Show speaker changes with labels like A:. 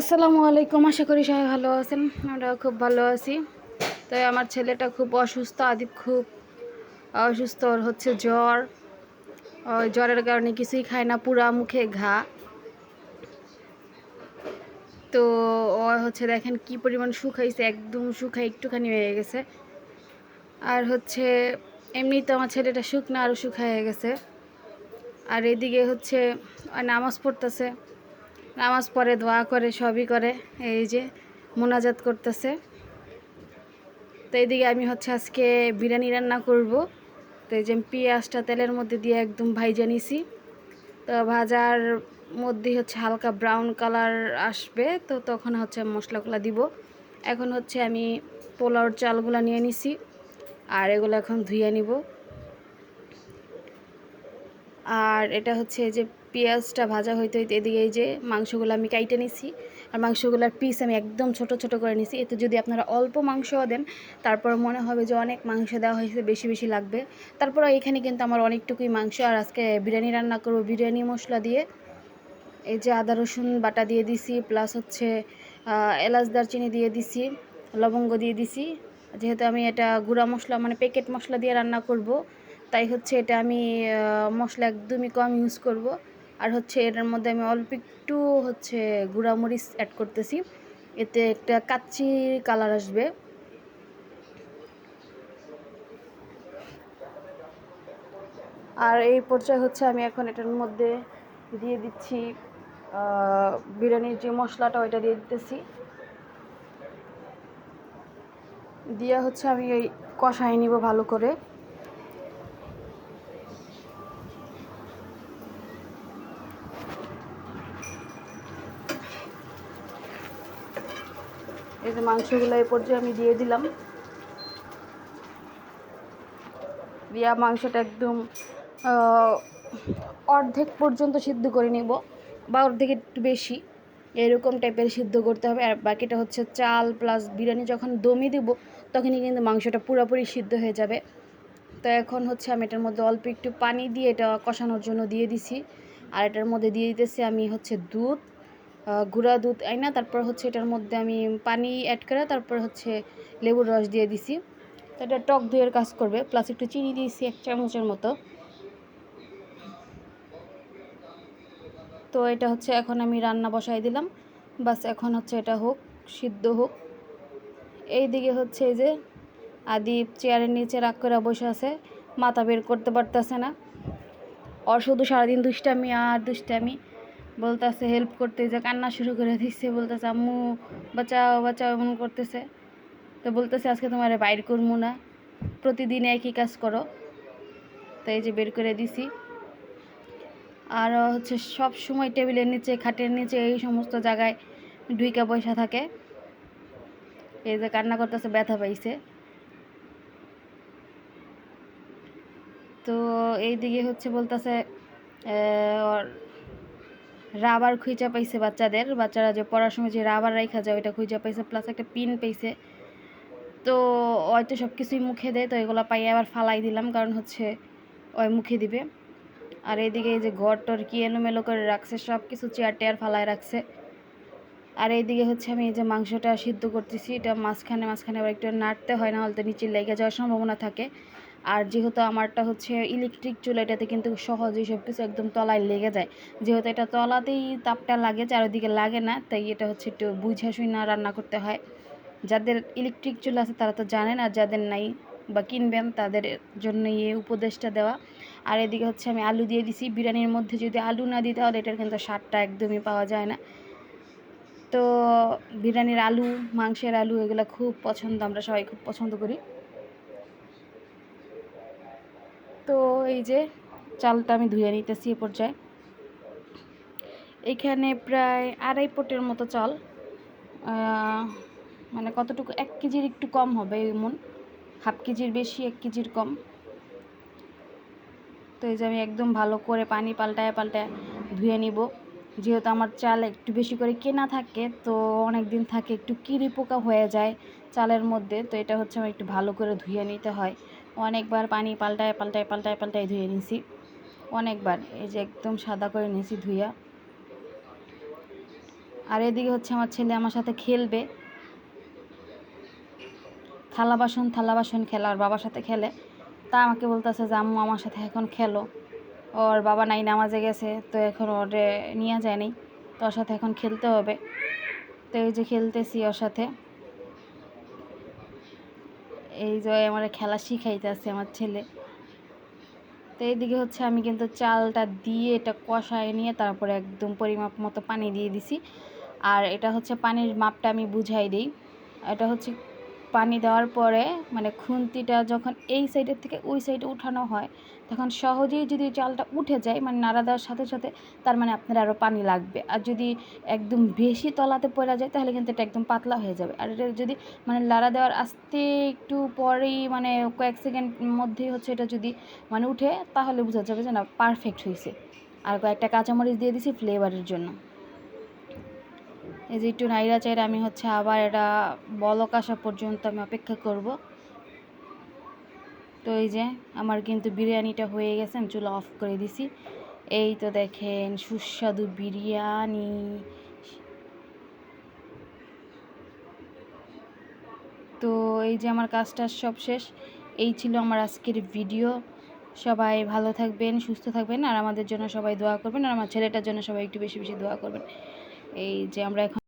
A: আসসালামু আলাইকুম, আশা করি সবাই ভালো আছেন। আমরা খুব ভালো আছি। তো আমার ছেলেটা খুব অসুস্থ আদিপ খুব অসুস্থ হচ্ছে জ্বর। ওই জ্বরের কারণে কিছুই খায় না, পুরা মুখে ঘা। তো ও হচ্ছে দেখেন কি পরিমাণ শুকাইছে, একদম শুকাই একটুখানি হয়ে গেছে। আর হচ্ছে এমনি তো আমার ছেলেটা শুকনা আরও শুকায় গেছে। আর এদিকে হচ্ছে নামাজ পড়তেছে। নামাজ পড়ে, দোয়া করে, সবই করে, এই যে মোনাজাত করতেছে। তো এইদিকে আমি হচ্ছে আজকে বিরিয়ানি রান্না করব। তো এই যে পেঁয়াজটা তেলের মধ্যে দিয়ে একদম ভাইজা নিছি। তো ভাজার মধ্যে হচ্ছে হালকা ব্রাউন কালার আসবে, তো তখন হচ্ছে মশলাগুলো দিব। এখন হচ্ছে আমি পোলাওর চালগুলো নিয়ে নিছি, আর এগুলো এখন ধুয়ে নিব। আর এটা হচ্ছে এই যে পেঁয়াজটা ভাজা হইতে হইতে এদিকে এই যে মাংসগুলো আমি কাইটে নিছি। আর মাংসগুলোর পিস আমি একদম ছোট ছোট করে নিছি। এতে যদি আপনারা অল্প মাংসও দেন, তারপর মনে হবে যে অনেক মাংস দেওয়া হয়েছে, বেশি বেশি লাগবে। তারপর এখানে কিন্তু আমার অনেকটুকুই মাংস। আর আজকে বিরিয়ানি রান্না করব বিরিয়ানি মশলা দিয়ে। এই যে আদা, রসুন বাটা দিয়ে দিছি প্লাস হচ্ছে এলাচ দারচিনি দিয়ে দিছি, লবঙ্গ দিয়ে দিছি। যেহেতু আমি এটা গুঁড়া মশলা মানে প্যাকেট মশলা দিয়ে রান্না করব, তাই হচ্ছে এটা আমি মশলা একদমই কম ইউজ করব। আর হচ্ছে এটার মধ্যে আমি অল্প একটু হচ্ছে গুঁড়া মরিচ অ্যাড করতেছি। এতে একটা কাচ্চি কালার আসবে। আর এই পর্যায়ে হচ্ছে আমি এখন এটার মধ্যে দিয়ে দিচ্ছি বিরিয়ানির যে মশলাটা ওইটা দিয়ে দিতেছি। দিয়ে হচ্ছে আমি এই কষাই নিব ভালো করে। এই যে মাংসগুলো এই পর্যায়ে আমি দিয়ে দিলাম। দিয়া মাংসটা একদম অর্ধেক পর্যন্ত সিদ্ধ করে নিব বা অর্ধেক একটু বেশি। এরকম টাইপের সিদ্ধ করতে হবে। আর বাকিটা হচ্ছে চাল প্লাস বিরিয়ানি যখন দমে দিব, তখনই কিন্তু মাংসটা পুরোপুরি সিদ্ধ হয়ে যাবে। তো এখন হচ্ছে আমি এটার মধ্যে অল্প একটু পানি দিয়ে এটা কষানোর জন্য দিয়ে দিছি। আর এটার মধ্যে দিয়ে দিতেছি আমি হচ্ছে দুধ। গুঁড়া দুধ আইনা, তারপর হচ্ছে এটার মধ্যে আমি পানি অ্যাড করে তারপর হচ্ছে লেবুর রস দিয়ে দিছি। এটা টক দইয়ের কাজ করবে প্লাস একটু চিনি দিয়েছি, এক চামচের মতো। তো এটা হচ্ছে এখন আমি রান্না বসাই দিলাম। বাস এখন হচ্ছে এটা হোক, সিদ্ধ হোক। এই দিকে হচ্ছে এই যে আদি চেয়ারের নিচে রাগ করে বসে আছে, মাথা বের করতে পারতেছে না। ওর শুধু সারাদিন দুষ্টামি আর দুষ্টামি। বলতেছে হেল্প করতে যে কান্না শুরু করে দিচ্ছে বলতেছে, আম্মু, বাঁচাও বাঁচাও, এমন করতেছে। তো বলতেছে, আজকে তোমার বাইর করব না। প্রতিদিন একই কাজ করো। তো এই যে বের করে দিছি। আর হচ্ছে সব সময় টেবিলের নিচে, খাটের নিচে, এই সমস্ত জায়গায় ঢুইকা পয়সা থাকে। এই যে কান্না করতেছে, ব্যথা পাইছে। তো এই দিকে হচ্ছে বলতেছে রাবার খুঁজা পাইছে বাচ্চাদের। বাচ্চারা যে পড়ার সময় যে রাবার রাখা যায়, ওইটা খুঁজা পাইছে প্লাস একটা পিন পাইছে। তো হয়তো সব কিছুই মুখে দেয়, তো এগুলো পাইয়ে আবার ফালাই দিলাম, কারণ হচ্ছে ওই মুখে দিবে। আর এইদিকে এই যে ঘর টর কি এলোমেলো করে রাখছে সব কিছু চেয়ার টেয়ার ফালায় রাখছে। আর এইদিকে হচ্ছে আমি এই যে মাংসটা সিদ্ধ করতেছি, এটা মাঝখানে মাঝখানে আবার একটু নাড়তে হয় না হলে নিচে লেগে যাওয়ার সম্ভাবনা থাকে। আর যেহেতু আমারটা হচ্ছে ইলেকট্রিক চুলা, এটাতে কিন্তু সহজেই সব কিছু একদম তলায় লেগে যায়। যেহেতু এটা তলাতেই তাপটা লাগে, চারিদিকে লাগে না, তাই এটা হচ্ছে একটু বুঝে না রান্না করতে হয়। যাদের ইলেকট্রিক চুলা আছে তারা তো জানেন, আর যাদের নাই বা কিনবেন, তাদের জন্য এই উপদেশটা দেওয়া। আর এদিকে হচ্ছে আমি আলু দিয়ে দিছি, বিরিয়ানির মধ্যে যদি আলু না দিই তাহলে এটার কিন্তু স্বাদটা একদমই পাওয়া যায় না। তো বিরিয়ানির আলু, মাংসের আলু এগুলো খুব পছন্দ, আমরা সবাই খুব পছন্দ করি। তো এই যে চালটা আমি ধুয়ে নিতেছি এ পর্যায়ে। এইখানে প্রায় আড়াই পটের মতো চাল মানে কতটুকু, এক কেজির একটু কম হবে এমন হাফ কেজির বেশি, এক কেজির কম। তো এই যে আমি একদম ভালো করে পানি পাল্টায় পাল্টায় ধুয়ে নিব। যেহেতু আমার চাল একটু বেশি করে কেনা থাকে, তো অনেক দিন থাকে একটু কিরি পোকা হয়ে যায় চালের মধ্যে, তো এটা হচ্ছে আমার একটু ভালো করে ধুয়ে নিতে হয়। অনেকবার পানি পাল্টায় পাল্টায় পাল্টায় পাল্টায় ধুয়ে নিছি। অনেকবার, এই যে একদম সাদা করে নিয়েছি ধুইয়া। আর এদিকে হচ্ছে আমার ছেলে আমার সাথে খেলবে। থালা বাসন থালা বাসন খেলা, আর বাবার সাথে খেলে। তা আমাকে বলতেছে যে, আম্মু, আমার সাথে এখন খেলো। ওর বাবা নাই, নামাজে গেছে, তো এখন ওরে নিয়ে যায়নি তো ওর সাথে এখন খেলতে হবে। তো এই যে খেলতেছি ওর সাথে। এই যে আমার খেলা শিখাইতেছে আমার ছেলে। তো এইদিকে হচ্ছে আমি কিন্তু চালটা দিয়ে এটা কষায় নিয়ে তারপরে একদম পরিমাপ মতো পানি দিয়ে দিছি। আর এটা হচ্ছে পানির মাপটা আমি বুঝাই দিই। এটা হচ্ছে পানি দেওয়ার পরে মানে খুন্তিটা যখন এই সাইডের থেকে ওই সাইডে উঠানো হয়, তখন সহজেই যদি চালটা উঠে যায় মানে নাড়া দেওয়ার সাথে সাথে তার মানে আপনার আরও পানি লাগবে। আর যদি একদম বেশি তলাতে পড়া যায়, তাহলে কিন্তু এটা একদম পাতলা হয়ে যাবে। আর এটা যদি মানে লাড়া দেওয়ার আস্তে একটু পরেই মানে কয়েক সেকেন্ড মধ্যেই হচ্ছে এটা যদি মানে উঠে, তাহলে বোঝা যাবে যে না পারফেক্ট হয়েছে আর কয়েকটা কাঁচামরিচ দিয়ে দিছি ফ্লেভারের জন্য। এই যে একটু নাইরা চাইরা আমি হচ্ছে আবার এটা বলক আসা পর্যন্ত আমি অপেক্ষা করব। তো এই যে আমার কিন্তু বিরিয়ানিটা হয়ে গেছে, আমি চুলা অফ করে দিছি। এই তো দেখেন সুস্বাদু বিরিয়ানি। তো এই যে আমার কাজটা সব শেষ, এই ছিল আমার আজকের ভিডিও। সবাই ভালো থাকবেন, সুস্থ থাকবেন, আর আমাদের জন্য সবাই দোয়া করবেন, আর আমার ছেলেটার জন্য সবাই একটু বেশি বেশি দোয়া করবেন। এই যে আমরা এখন